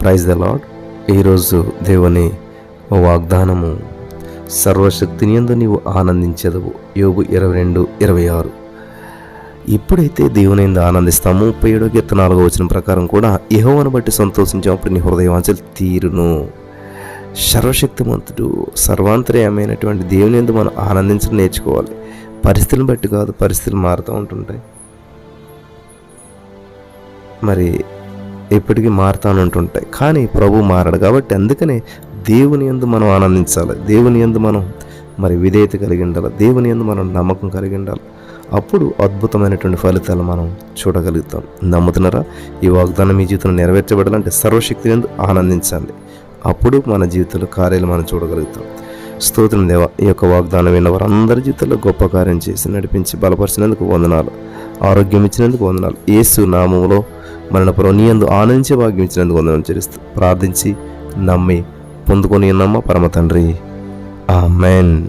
Praise the lord ఈరోజు దేవుని వాగ్దానము సర్వశక్తిని ఎందు నీవు ఆనందించదవు. యోగు ఇరవై రెండు ఇరవై ఆరు. ఎప్పుడైతే దేవుని ఎందు ఆనందిస్తామో. ముప్పై ఏడో గీత నాలుగో వచ్చిన ప్రకారం కూడా యహోవను బట్టి సంతోషించినప్పుడు నీ హృదయవాంచలు తీరును. సర్వశక్తిమంతుడు సర్వాంతర్యమైనటువంటి దేవుని ఎందు మనం ఆనందించడం నేర్చుకోవాలి. పరిస్థితులను బట్టి కాదు పరిస్థితులు మారుతూ ఉంటుంటాయి. మరి ఎప్పటికీ మారుతానంటుంటాయి కానీ ప్రభు మారడు కాబట్టి అందుకనే దేవుని ఎందు మనం ఆనందించాలి. దేవుని ఎందు మనం మరి విధేయత కలిగి ఉండాలి. దేవుని ఎందు మనం నమ్మకం కలిగి ఉండాలి. అప్పుడు అద్భుతమైనటువంటి ఫలితాలు మనం చూడగలుగుతాం. నమ్ముతున్నారా? ఈ వాగ్దానం మీ జీవితంలో నెరవేర్చబడాలంటే సర్వశక్తి ఎందు ఆనందించాలి అప్పుడు మన జీవితంలో కార్యాలు మనం చూడగలుగుతాం. స్తోత్రం దేవ. ఈ యొక్క వాగ్దానం విన్న వారందరి జీవితంలో గొప్ప కార్యం చేసి నడిపించి బలపరిచినందుకు వందనాలు. ఆరోగ్యం ఇచ్చినందుకు వందనాలు. ఏసు నామములో మరణపురం నీ అందు ఆనందించే భాగ్యం ఇచ్చినందుకు వందనం చేస్తూ ప్రార్థించి నమ్మి పొందుకొని నమ్మ పరమ తండ్రి. ఆమెన్.